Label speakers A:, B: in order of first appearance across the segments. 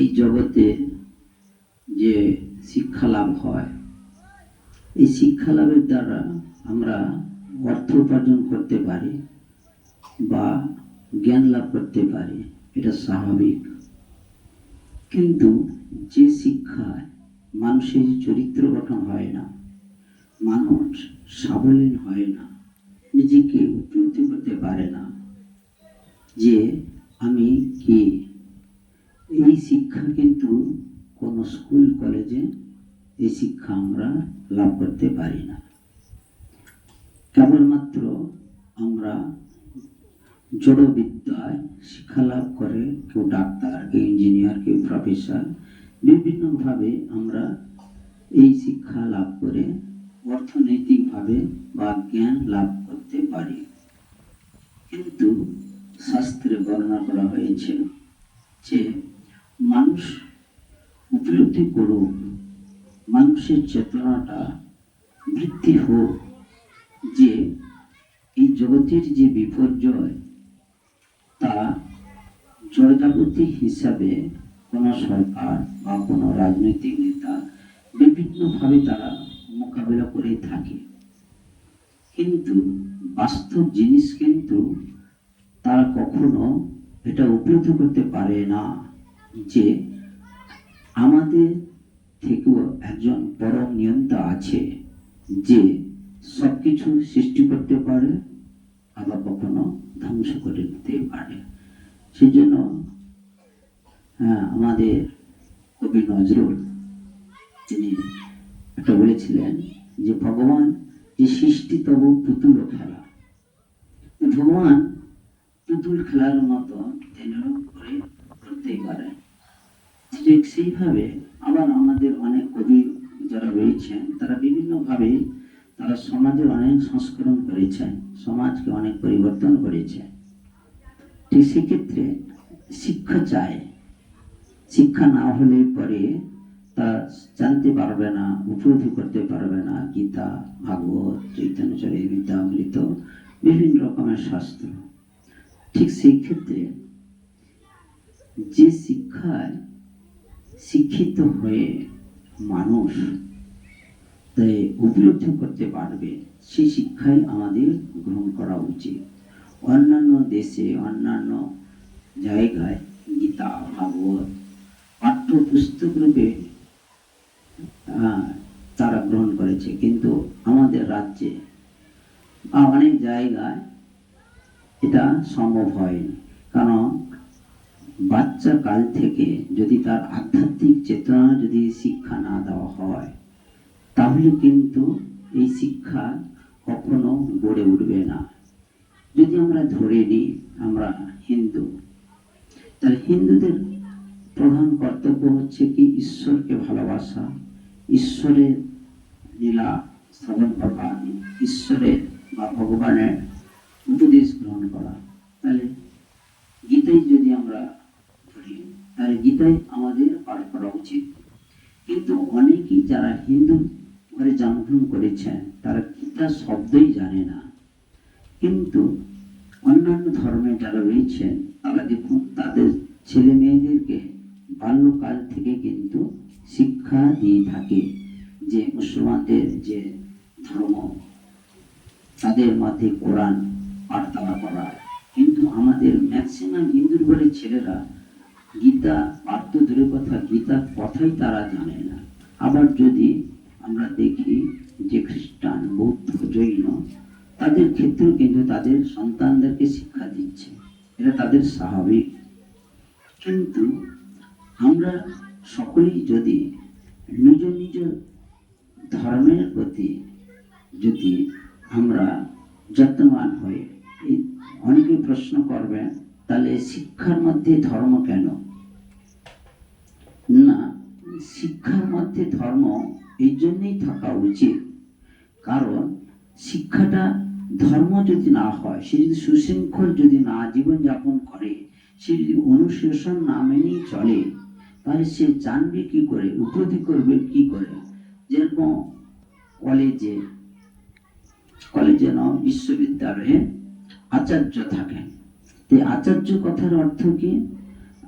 A: এই জগতে যে শিক্ষা লাভ হয় এই শিক্ষা লাভের দ্বারা আমরা অর্থ উপার্জন করতে পারি বা জ্ঞান লাভ করতে পারি এটা স্বাভাবিক কিন্তু যে শিক্ষায় মানুষের চরিত্র গঠন হয় না মানুষ সাবলীন হয় না নিজেকে উপলব্ধি করতে পারে না যে আমি কি এই শিক্ষা কিন্তু কোনো স্কুল কলেজে এই শিক্ষা আমরা লাভ করতে পারি না কেবলমাত্র আমরা জড় বিদ্যায় শিক্ষা লাভ করে কেউ ডাক্তার কেউ ইঞ্জিনিয়ার কেউ প্রফেসর বিভিন্নভাবে আমরা এই শিক্ষা লাভ করে অর্থনৈতিকভাবে বা জ্ঞান লাভ করতে পারি কিন্তু শাস্ত্রে বর্ণনা করা হয়েছে যে মানুষ উপলব্ধি করুক মানুষের চেতনাটা বৃদ্ধি হোক যে এই জগতের যে বিপর্যয় তা জয়জাগতি হিসাবে কোনো সরকার বা কোনো রাজনৈতিক নেতা বিভিন্নভাবে তারা মোকাবেলা করে থাকে কিন্তু বাস্তব জিনিস কিন্তু তারা কখনো এটা উপলব্ধি করতে পারে না যে আমাদের থেকেও একজন পরম নিয়ন্তা আছে যে সব কিছু সৃষ্টি করতে পারে আবার কখনো ধ্বংস করে দিতে পারে সেই জন্য হ্যাঁ, আমাদের কবি নজরুল তিনি একটা বলেছিলেন যে ভগবান যে সৃষ্টি তব পুতুল খেলা ভগবান পুতুল খেলার মতো তেন করে করতেই পারে ঠিক সেইভাবে আবার আমাদের অনেক কবি যারা রয়েছেন তারা বিভিন্নভাবে তারা সমাজের অনেক সংস্করণ করেছেন সমাজকে অনেক পরিবর্তন করেছে ঠিক সেক্ষেত্রে শিক্ষা চায় শিক্ষা না হলে পরে তা জানতে পারবে না উপলব্ধি করতে পারবে না গীতা ভাগবত চৈতন্য চরিতা অমৃত বিভিন্ন রকমের শাস্ত্র ঠিক সেই ক্ষেত্রে যে শিক্ষায় শিক্ষিত হয়ে মানুষ তাই উপলব্ধি করতে পারবে সেই শিক্ষাই আমাদের গ্রহণ করা উচিত অন্যান্য দেশে অন্যান্য জায়গায় গীতা ভাগবত পাঠ্যপুস্তক রূপে তারা গ্রহণ করেছে কিন্তু আমাদের রাজ্যে বা অনেক জায়গায় এটা সম্ভব হয়নি কারণ বাচ্চা কাল থেকে যদি তার আধ্যাত্মিক চেতনা যদি শিক্ষা না দেওয়া হয় তাহলে কিন্তু এই শিক্ষা কখনো গড়ে উঠবে না যদি আমরা ধরে নিই আমরা হিন্দু তাহলে হিন্দুদের প্রধান কর্তব্য হচ্ছে কি ঈশ্বরকে ভালোবাসা ঈশ্বরের লীলা শ্রবণ করা ঈশ্বরের বা ভগবানের উপদেশ গ্রহণ করা উচিত কিন্তু অনেকেই যারা হিন্দু ঘরে জন্মগ্রহণ করেছেন তারা গীতা শব্দই জানে না কিন্তু অন্যান্য ধর্মে যারা রয়েছেন তারা দেখুন তাদের ছেলে মেয়েদেরকে বাল্যকাল থেকে কিন্তু শিক্ষা দিয়ে থাকে যে মুসলমানদের যে ধর্ম তাদের মাঝে কোরআন আর করা কিন্তু আমাদের ম্যাক্সিমাম হিন্দুর ঘরের ছেলেরা গীতা আত্মদূরের কথা গীতা কথাই তারা জানে না আবার যদি আমরা দেখি যে খ্রিস্টান বৌদ্ধ জৈন তাদের ক্ষেত্রেও কিন্তু তাদের সন্তানদেরকে শিক্ষা দিচ্ছে এটা তাদের স্বাভাবিক কিন্তু আমরা সকলেই যদি নিজ নিজ ধর্মের প্রতি যদি আমরা যত্নবান হই অনেকে প্রশ্ন করবেন তাহলে শিক্ষার মধ্যে ধর্ম কেন না শিক্ষার মধ্যে ধর্ম এই জন্যই থাকা উচিত কারণ শিক্ষাটা ধর্ম যদি না হয় সে যদি সুশৃঙ্খল যদি না জীবনযাপন করে সে যদি অনুশাসন না মেনেই চলে তাহলে সে জানবে কি করে উপলব্ধি করবে কি করে যেরকম কলেজে কলেজে নয় বিশ্ববিদ্যালয়ে আচার্য থাকেন এই আচার্য কথার অর্থ কি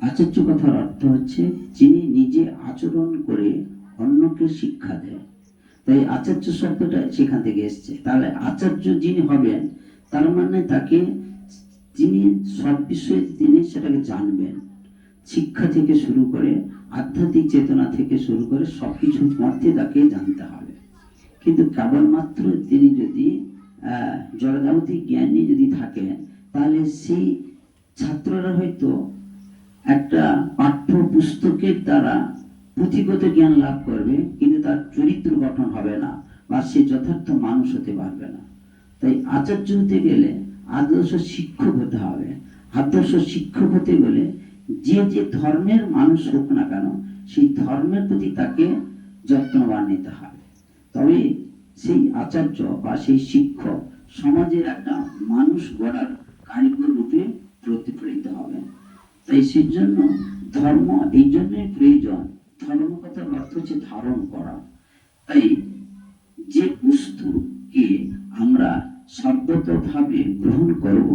A: আচার্য কথার অর্থ হচ্ছে যিনি নিজে আচরণ করে অন্যকে শিক্ষা দেয় তাই আচার্য শব্দটা সেখান থেকে এসছে তাহলে আচার্য যিনি হবেন তার মানে তাকে যিনি সব বিষয়ে তিনি সেটাকে জানবেন শিক্ষা থেকে শুরু করে আধ্যাত্মিক চেতনা থেকে শুরু করে সব কিছুর মধ্যে তাকে জানতে হবে কিন্তু কেবলমাত্র তিনি যদি জলদাবতী জ্ঞানী যদি থাকেন তাহলে সেই ছাত্ররা হয়তো একটা পাঠ্য পুস্তকের দ্বারা পুঁথিগত জ্ঞান লাভ করবে কিন্তু তার চরিত্র গঠন হবে না বা সে যথার্থ মানুষ হতে পারবে না তাই আচার্য হতে গেলে আদর্শ শিক্ষক হতে হবে আদর্শ শিক্ষক হতে গেলে যে যে ধর্মের মানুষ হোক না কেন সেই ধর্মের প্রতি তাকে যত্নবান নিতে হবে তবে সেই আচার্য বা সেই শিক্ষক সমাজের একটা মানুষ গড়ার কারিগর প্রতিফলিত হবে তাই সেই জন্য ধর্ম এই জন্যই প্রয়োজন ধর্ম কথার অর্থ হচ্ছে ধারণ করা তাই যে বস্তুকে আমরা সর্বতভাবে গ্রহণ করব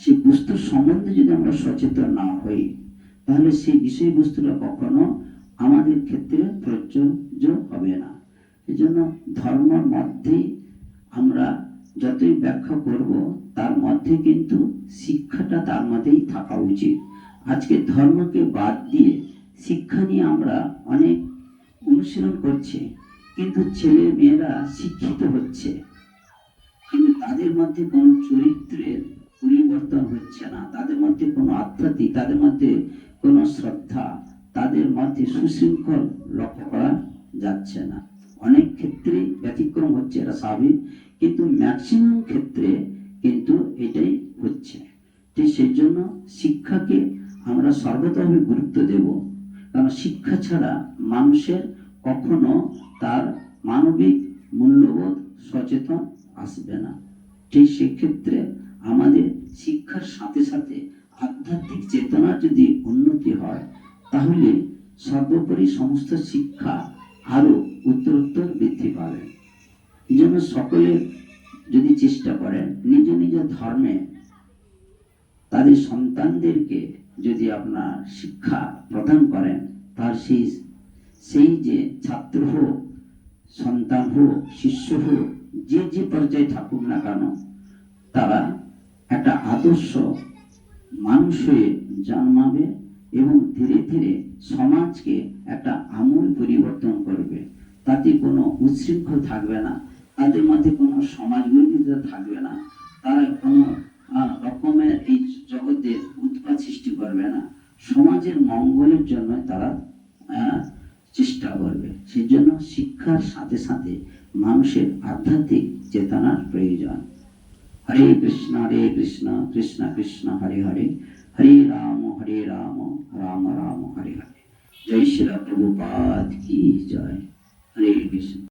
A: সে বস্তু সম্বন্ধে যদি আমরা সচেতন না হই তাহলে সেই বিষয়বস্তুটা কখনো আমাদের ক্ষেত্রে প্রযোজ্য হবে না এই জন্য ধর্মের মধ্যেই আমরা যতই ব্যাখ্যা করব তার মধ্যে কিন্তু শিক্ষাটা তার মধ্যেই থাকা উচিত আজকে ধর্মকে বাদ দিয়ে শিক্ষা নিয়ে আমরা অনেক অনুশীলন করছে কিন্তু ছেলে মেয়েরা শিক্ষিত হচ্ছে কিন্তু তাদের মধ্যে কোনো চরিত্রের পরিবর্তন হচ্ছে না তাদের মধ্যে কোনো আধ্যাত্মিক তাদের মধ্যে কোনো শ্রদ্ধা তাদের মধ্যে সুশৃঙ্খল লক্ষ্য করা যাচ্ছে না অনেক ক্ষেত্রে ব্যতিক্রম হচ্ছে এটা স্বাভাবিক কিন্তু ম্যাক্সিমাম ক্ষেত্রে কিন্তু এটাই হচ্ছে তো সেই জন্য শিক্ষাকে আমরা সর্বদা আমি গুরুত্ব দেব কারণ শিক্ষা ছাড়া মানুষের কখনো তার মানবিক মূল্যবোধ সচেতন আসবে না ঠিক সেক্ষেত্রে আমাদের শিক্ষার সাথে সাথে আধ্যাত্মিক চেতনা যদি উন্নতি হয় তাহলে সর্বোপরি সমস্ত শিক্ষা আরো উত্তরোত্তর বৃদ্ধি পাবে এই জন্য সকলের যদি চেষ্টা করেন নিজ নিজ ধর্মে তাদের সন্তানদেরকে যদি আপনার শিক্ষা প্রদান করেন তার সেই সেই যে ছাত্র হোক সন্তান হোক শিষ্য হোক যে যে পর্যায়ে থাকুক না কেন তারা একটা আদর্শ মানুষ হয়ে জন্মাবে এবং ধীরে ধীরে সমাজকে একটা আমূল পরিবর্তন করবে তাতে কোনো উচ্ছৃঙ্খল থাকবে না তাদের মধ্যে কোনো সমাজ বিরোধিতা থাকবে না তারা কোনো রকমের এই জগতে উৎপাত সৃষ্টি করবে না সমাজের মঙ্গলের জন্য তারা চেষ্টা করবে সেই জন্য শিক্ষার সাথে সাথে মানুষের আধ্যাত্মিক চেতনার প্রয়োজন হরে কৃষ্ণ হরে কৃষ্ণ কৃষ্ণ কৃষ্ণ হরে হরে হরে রাম হরে রাম রাম রাম হরে হরে জয় শ্রী প্রভুপাদ কি জয় হরে কৃষ্ণ